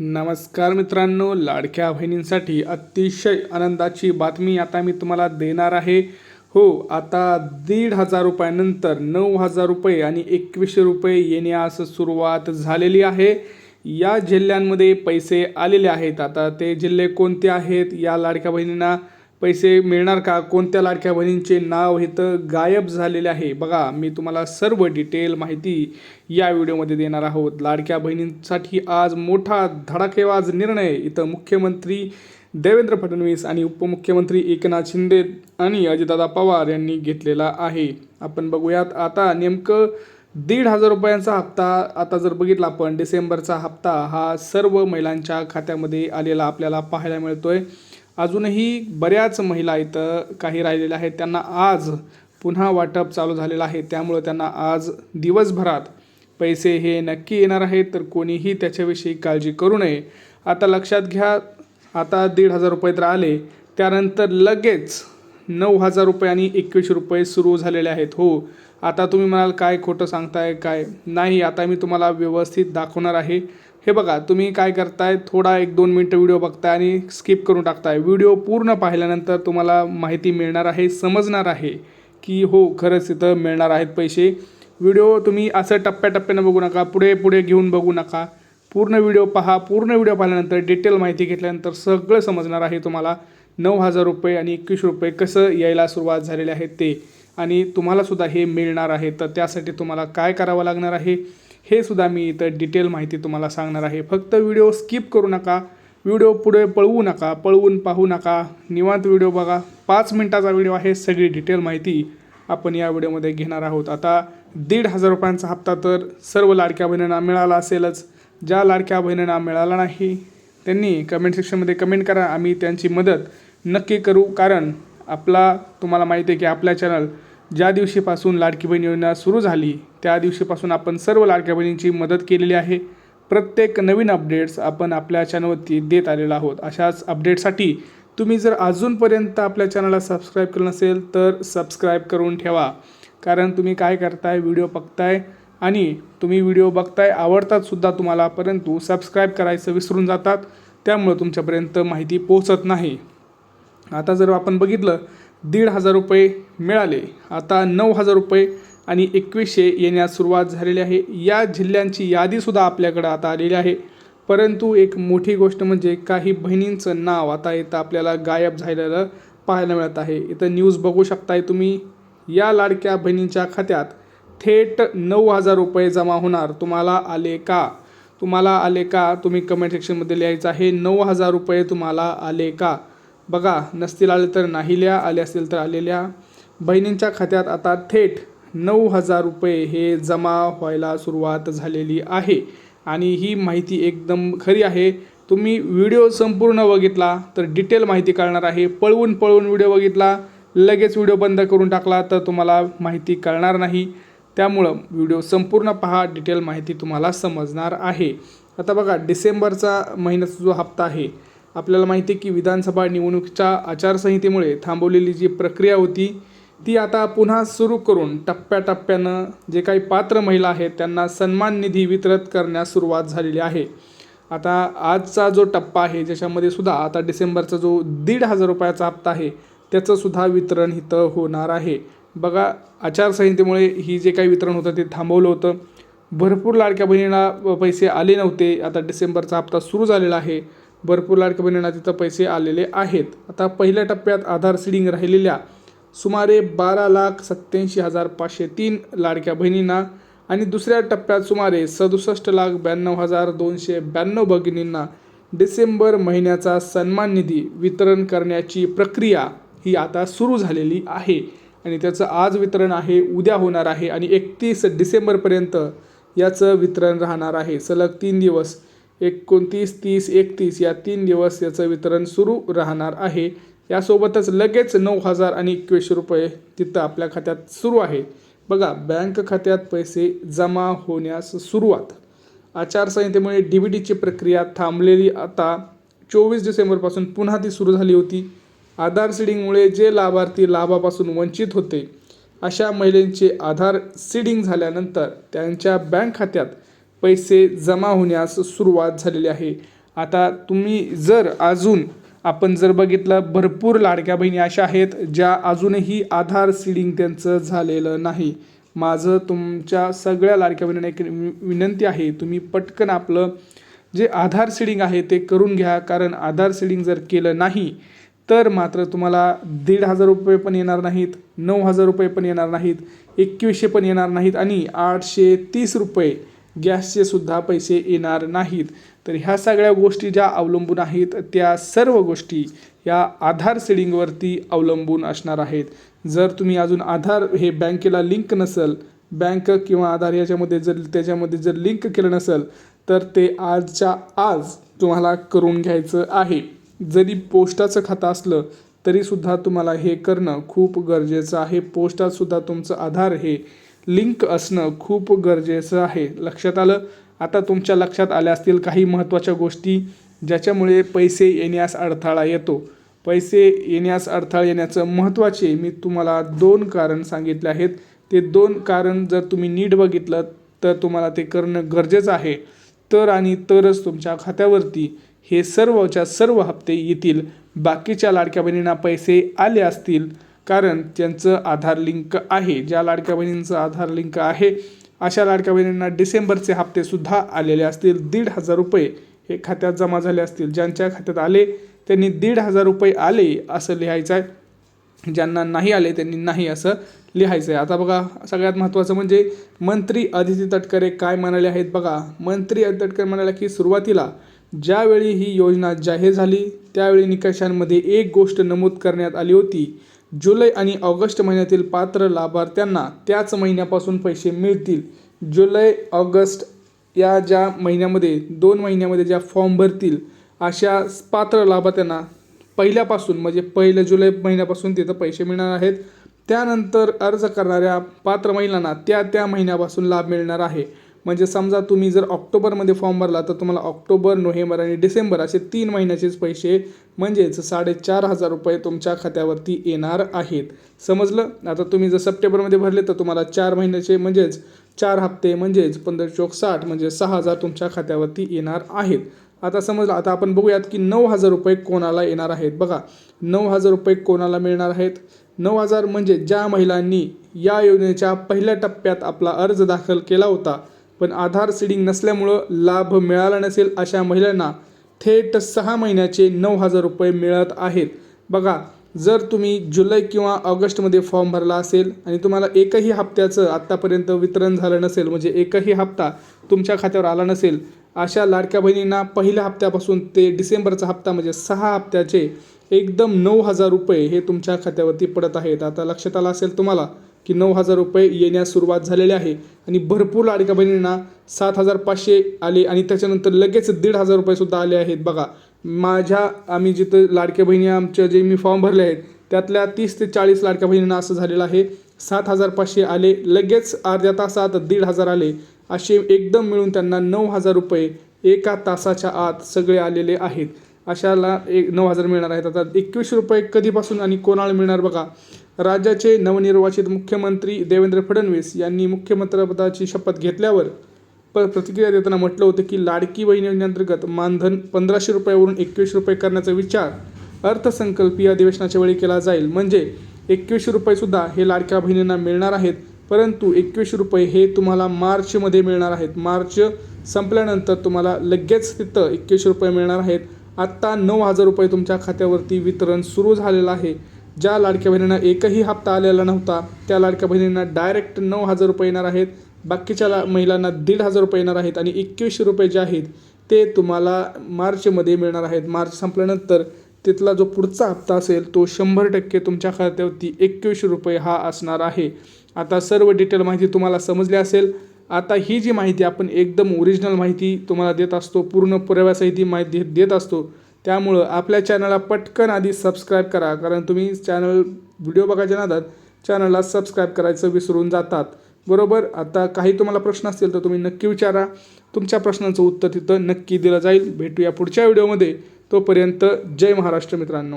नमस्कार मित्रांनो लाडक्या बहिणींसाठी अतिशय आनंदाची बातमी आता मी तुम्हाला देणार आहे. हो आता दीड हजार रुपयानंतर नऊ हजार रुपये आणि एकवीसशे रुपये येण्यास सुरुवात झालेली आहे. या जिल्ह्यांमध्ये पैसे आलेले आहेत. आता ते जिल्हे कोणते आहेत? या लाडक्या बहिणींना पैसे मिळणार का? कोणत्या लाडक्या बहिणींचे नाव इथं गायब झालेले आहे? बघा मी तुम्हाला सर्व डिटेल माहिती या व्हिडिओमध्ये देणार आहोत. लाडक्या बहिणींसाठी आज मोठा धडाकेबाज निर्णय. इथं मुख्यमंत्री देवेंद्र फडणवीस आणि उपमुख्यमंत्री एकनाथ शिंदे आणि अजितदादा पवार यांनी घेतलेला आहे. आपण बघूयात आता नेमकं दीड हजार रुपयांचा हप्ता आता जर बघितला आपण डिसेंबरचा हप्ता हा सर्व महिलांच्या खात्यामध्ये आलेला आपल्याला पाहायला मिळतोय. अजूनही बऱ्याच महिला इथं काही राहिलेल्या आहेत. त्यांना आज पुन्हा वाटप चालू झालेलं आहे. त्यामुळं त्यांना आज दिवसभरात पैसे हे नक्की येणार आहेत. तर कोणीही त्याच्याविषयी काळजी करू नये. आता लक्षात घ्या आता दीड हजार रुपये तर आले. त्यानंतर लगेच नऊ हजार रुपये आणि एकवीसशे रुपये सुरू झालेले आहेत. हो आता तुम्ही म्हणाल काय खोटं सांगताय काय? नाही आता मी तुम्हाला व्यवस्थित दाखवणार आहे. हे बघा तुम्ही काय करताय थोडा एक दोन मिनटं व्हिडिओ बघताय आणि स्किप करून टाकताय. व्हिडिओ पूर्ण पाहिल्यानंतर तुम्हाला माहिती मिळणार आहे समजणार आहे की हो खरंच इथं मिळणार आहेत पैसे. व्हिडिओ तुम्ही असं टप्प्याटप्प्यानं बघू नका पुढे पुढे घेऊन बघू नका. पूर्ण व्हिडिओ पहा पूर्ण व्हिडिओ पाहिल्यानंतर डिटेल माहिती घेतल्यानंतर सगळं समजणार आहे तुम्हाला. नऊ हजार रुपये आणि एकवीस रुपये कसं यायला सुरुवात झालेले आहे ते आणि तुम्हालासुद्धा हे मिळणार आहे. तर त्यासाठी तुम्हाला काय करावं लागणार आहे हे सुद्धा मी इथं डिटेल माहिती तुम्हाला सांगणार आहे. फक्त व्हिडिओ स्किप करू नका. व्हिडिओ पुढे पळवू नका. पळवून पाहू नका. निवांत व्हिडिओ बघा. पाच मिनटाचा व्हिडिओ आहे. सगळी डिटेल माहिती आपण या व्हिडिओमध्ये घेणार आहोत. आता दीड हजार रुपयांचा हप्ता तर सर्व लाडक्या बहिणींना मिळाला असेलच. ज्या लाडक्या बहिणींना मिळाला नाही त्यांनी कमेंट सेक्शनमध्ये कमेंट करा. आम्ही त्यांची मदत नक्की करू कारण आपला तुम्हाला माहिती आहे की आपल्या चॅनल ज्या दिवशीपासून लाडकी बहीण योजना सुरू झाली त्या दिवशीपासून आपण सर्व लाडक्या बहिणींची मदत केलेली आहे. प्रत्येक नवीन अपडेट्स आपण आपल्या चॅनलवरती देत आलेलो आहोत. अशाच अपडेटसाठी तुम्ही जर अजूनपर्यंत आपल्या चॅनलला सबस्क्राईब केलं नसेल तर सबस्क्राईब करून ठेवा. कारण तुम्ही काय करताय व्हिडिओ बघताय आणि तुम्ही व्हिडिओ बघताय आवडतातसुद्धा तुम्हाला परंतु सबस्क्राईब करायचं विसरून जातात. त्यामुळं तुमच्यापर्यंत माहिती पोहोचत नाही. आता जर आपण बघितलं दीड हजार रुपये मिळाले. आता नऊ हजार रुपये आणि एकवीसशे येण्यास सुरुवात झालेली आहे. या जिल्ह्यांची यादीसुद्धा आपल्याकडं आता आलेली आहे. परंतु एक मोठी गोष्ट म्हणजे काही बहिणींचं नाव आता इथं आपल्याला गायब झालेलं पाहायला मिळत आहे. इथं न्यूज बघू शकताय तुम्ही. या लाडक्या बहिणींच्या खात्यात थेट नऊ हजार रुपये जमा होणार. तुम्हाला आले का? तुम्हाला आले का? तुम्ही कमेंट सेक्शनमध्ये लिहायचं आहे. नऊ हजार रुपये तुम्हाला आले का? बघा नसतील आले तर नाहील्या आले असतील तर आलेल्या. बहिणींच्या खात्यात आता थेट नऊ हजार रुपये हे जमा व्हायला सुरुवात झालेली आहे. आणि ही माहिती एकदम खरी आहे. तुम्ही व्हिडिओ संपूर्ण बघितला तर डिटेल माहिती कळणार आहे. पळवून पळवून व्हिडिओ बघितला लगेच व्हिडिओ बंद करून टाकला तर तुम्हाला माहिती कळणार नाही. त्यामुळं व्हिडिओ संपूर्ण पहा डिटेल माहिती तुम्हाला समजणार आहे. आता बघा डिसेंबरचा महिन्याचा जो हप्ता आहे आपल्याला माहिती आहे की विधानसभा निवडणुकीच्या आचारसंहितेमुळे थांबवलेली जी प्रक्रिया होती ती आता पुन्हा सुरू करून टप्प्याटप्प्यानं जे काही पात्र महिला आहेत त्यांना सन्मान निधी वितरित करण्यास सुरुवात झालेली आहे. आता आजचा जो टप्पा आहे ज्याच्यामध्ये सुद्धा आता डिसेंबरचा जो दीड हजार रुपयाचा हप्ता आहे त्याचं सुद्धा वितरण इथं होणार आहे. बघा आचारसंहितेमुळे ही जे काही वितरण होतं ते थांबवलं होतं. भरपूर लाडक्या बहिणीला पैसे आले नव्हते. आता डिसेंबरचा हप्ता सुरू झालेला आहे. भरपूर लाडक्या बहिणींना तिथं पैसे आलेले आहेत. आता पहिल्या टप्प्यात आधार सीडिंग राहिलेल्या सुमारे बारा लाख सत्याऐंशी हजार पाचशे तीन लाडक्या बहिणींना आणि दुसऱ्या टप्प्यात सुमारे सदुसष्ट लाख ब्याण्णव हजार दोनशे ब्याण्णव भगिनींना डिसेंबर महिन्याचा सन्मान निधी वितरण करण्याची प्रक्रिया ही आता सुरू झालेली आहे. आणि त्याचं आज वितरण आहे उद्या होणार आहे आणि एकतीस डिसेंबरपर्यंत याचं वितरण राहणार आहे. सलग तीन दिवस एकोणतीस तीस एकतीस या तीन दिवस याचं वितरण सुरू राहणार आहे. यासोबतच लगेच नऊ हजार आणि एकवीसशे रुपये तिथं आपल्या खात्यात सुरू आहे. बघा बँक खात्यात पैसे जमा होण्यास सुरुवात. आचारसंहितेमुळे डी बी डीची प्रक्रिया थांबलेली आता. चोवीस डिसेंबरपासून पुन्हा ती सुरू झाली होती. आधार सीडिंगमुळे जे लाभार्थी लाभापासून वंचित होते अशा महिलेंचे आधार सीडिंग झाल्यानंतर त्यांच्या बँक खात्यात पैसे जमा होण्यास सुरुवात झालेली आहे. आता तुम्ही जर अजून आपण जर बघितलं भरपूर लाडक्या बहिणी अशा आहेत ज्या अजूनही आधार सीडिंग त्यांचं झालेलं नाही. माझं तुमच्या सगळ्या लाडक्या बहिणींना एक वि- विनंती आहे तुम्ही पटकन आपलं जे आधार सीडिंग आहे ते करून घ्या. कारण आधार सीडिंग जर केलं नाही तर मात्र तुम्हाला दीड हजार रुपये पण येणार नाहीत नऊ हजार रुपये पण येणार नाहीत एकवीसशे पण येणार नाहीत आणि आठशे तीस रुपये गॅसचे सुद्धा पैसे येणार नाहीत. तर ह्या सगळ्या गोष्टी ज्या अवलंबून आहेत त्या सर्व गोष्टी या आधार सेडिंगवरती अवलंबून असणार आहेत. जर तुम्ही अजून आधार हे बँकेला लिंक नसेल बँक किंवा आधार याच्यामध्ये जर त्याच्यामध्ये जर लिंक केलं नसेल तर ते आजच्या आज तुम्हाला करून घ्यायचं आहे. जरी पोस्टाचं खातं असलं तरीसुद्धा तुम्हाला हे करणं खूप गरजेचं आहे. पोस्टातसुद्धा तुमचं आधार हे लिंक असणं खूप गरजेचं आहे. लक्षात आलं? आता तुमच्या लक्षात आल्या असतील काही महत्त्वाच्या गोष्टी ज्याच्यामुळे पैसे येण्यास अडथळा येतो. पैसे येण्यास अडथळा येण्याचं महत्त्वाचे मी तुम्हाला दोन कारण सांगितले आहेत. ते दोन कारण जर तुम्ही नीट बघितलं तर तुम्हाला ते करणं गरजेचं आहे. तर आणि तरच तुमच्या खात्यावरती हे सर्वच्या सर्व हप्ते येतील. बाकीच्या लाडक्या बहिणींना पैसे आले असतील कारण त्यांचं आधार लिंक आहे ज्या लाडक्या बहिणींचं आधार लिंक आहे अशा लाडक्या बहिणींना डिसेंबरचे हप्तेसुद्धा आलेले असतील. दीड हजार रुपये हे खात्यात जमा झाले असतील. ज्यांच्या खात्यात आले त्यांनी दीड हजार रुपये आले असं लिहायचं आहे. ज्यांना नाही आले त्यांनी नाही असं लिहायचं आहे. आता बघा सगळ्यात महत्त्वाचं म्हणजे मंत्री अदिती तटकरे काय म्हणाले आहेत बघा. मंत्री अदिती तटकरे म्हणाले की सुरुवातीला ज्यावेळी ही योजना जाहीर झाली त्यावेळी निकषांमध्ये एक गोष्ट नमूद करण्यात आली होती. जुलै आणि ऑगस्ट महिन्यातील पात्र लाभार्थ्यांना त्याच महिन्यापासून पैसे मिळतील. जुलै ऑगस्ट या ज्या महिन्यामध्ये दोन महिन्यामध्ये ज्या फॉर्म भरतील अशा पात्र लाभार्थ्यांना पहिल्यापासून म्हणजे पहिल्या जुलै महिन्यापासून तिथं पैसे मिळणार आहेत. त्यानंतर अर्ज करणाऱ्या पात्र महिलांना त्या त्या महिन्यापासून लाभ मिळणार आहे. म्हणजे समजा तुम्ही जर ऑक्टोबरमध्ये फॉर्म भरला तर तुम्हाला ऑक्टोबर नोव्हेंबर आणि डिसेंबर असे तीन महिन्याचेच पैसे म्हणजेच साडेचार हजार रुपये तुमच्या खात्यावरती येणार आहेत. समजलं? आता तुम्ही जर सप्टेंबरमध्ये भरले तर तुम्हाला चार महिन्याचे म्हणजेच चार हप्ते म्हणजेच पंधरा चौक साठ म्हणजे सहा हजार तुमच्या खात्यावरती येणार आहेत. आता समजलं? आता आपण बघूयात की नऊ हजार रुपये कोणाला येणार आहेत? बघा नऊ हजार रुपये कोणाला मिळणार आहेत? नऊ हजार म्हणजे ज्या महिलांनी या योजनेच्या पहिल्या टप्प्यात आपला अर्ज दाखल केला होता पण आधार सीडिंग नसल्यामुळं लाभ मिळाला नसेल अशा महिलांना थेट सहा महिन्याचे नऊ हजार रुपये मिळत आहेत. बघा जर तुम्ही जुलै किंवा ऑगस्टमध्ये फॉर्म भरला असेल आणि तुम्हाला एकही हप्त्याचं आत्तापर्यंत वितरण झालं नसेल म्हणजे एकही हप्ता तुमच्या खात्यावर आला नसेल अशा लाडक्या बहिणींना पहिल्या हप्त्यापासून ते डिसेंबरचा हप्ता म्हणजे सहा हप्त्याचे एकदम नऊ हजार रुपये हे तुमच्या खात्यावरती पडत आहेत. आता लक्षात आलं असेल तुम्हाला की नऊ हजार रुपये येण्यास सुरुवात झालेली आहे. आणि भरपूर लाडक्या बहिणींना सात हजार पाचशे आले आणि त्याच्यानंतर लगेच दीड हजार रुपयेसुद्धा आले आहेत. बघा माझ्या आम्ही जिथं लाडक्या बहिणी आमच्या जे मी फॉर्म भरले आहेत त्यातल्या तीस ते चाळीस लाडक्या बहिणींना असं झालेलं आहे. सात हजार पाचशे आले लगेच अर्ध्या तासात दीड हजार आले. असे एकदम मिळून त्यांना नऊ हजार रुपये एका तासाच्या आत सगळे आलेले आहेत. अशाला एक नऊ हजार मिळणार आहेत. आता एकवीसशे रुपये कधीपासून आणि कोणाला मिळणार बघा? राज्याचे नवनिर्वाचित मुख्यमंत्री देवेंद्र फडणवीस यांनी मुख्यमंत्रीपदाची शपथ घेतल्यावर प प्रतिक्रिया देताना म्हटलं होतं की लाडकी बहीण योजनेअंतर्गत मानधन पंधराशे रुपयावरून एकवीसशे रुपये करण्याचा विचार अर्थसंकल्पीय अधिवेशनाच्या वेळी केला जाईल. म्हणजे एकवीसशे रुपयेसुद्धा हे लाडक्या बहिणींना मिळणार आहेत परंतु एकवीसशे रुपये हे तुम्हाला मार्चमध्ये मिळणार आहेत. मार्च संपल्यानंतर तुम्हाला लगेच तिथं एकवीसशे रुपये मिळणार आहेत. आत्ता नऊ हजार रुपये तुमच्या खात्यावरती वितरण सुरू झालेलं आहे. ज्या लाडक्या बहिणींना एकही हप्ता आलेला नव्हता त्या लाडक्या बहिणींना डायरेक्ट नऊ हजार रुपये येणार आहेत बाकीच्या ला महिलांना दीड हजार रुपये येणार आहेत आणि एकवीसशे रुपये जे आहेत ते तुम्हाला मार्चमध्ये मिळणार आहेत. मार्च संपल्यानंतर तिथला जो पुढचा हप्ता असेल तो शंभर टक्के तुमच्या खात्यावरती एकवीसशे रुपये हा असणार आहे. आता सर्व डिटेल माहिती तुम्हाला समजली असेल. आता ही जी माहिती आपण एकदम ओरिजिनल माहिती तुम्हाला देत असतो पूर्ण पुराव्यासहित ही माहिती देत असतो त्यामुळं आपल्या चॅनलला पटकन आधी सबस्क्राईब करा कारण तुम्ही चॅनल व्हिडिओ बघायच्या नादात चॅनलला सबस्क्राईब करायचं विसरून जातात. बरोबर? आता काही तुम्हाला प्रश्न असतील तर तुम्ही नक्की विचारा. तुमच्या प्रश्नांचं उत्तर तिथं नक्की दिलं जाईल. भेटूया पुढच्या व्हिडिओमध्ये तोपर्यंत जय महाराष्ट्र मित्रांनो.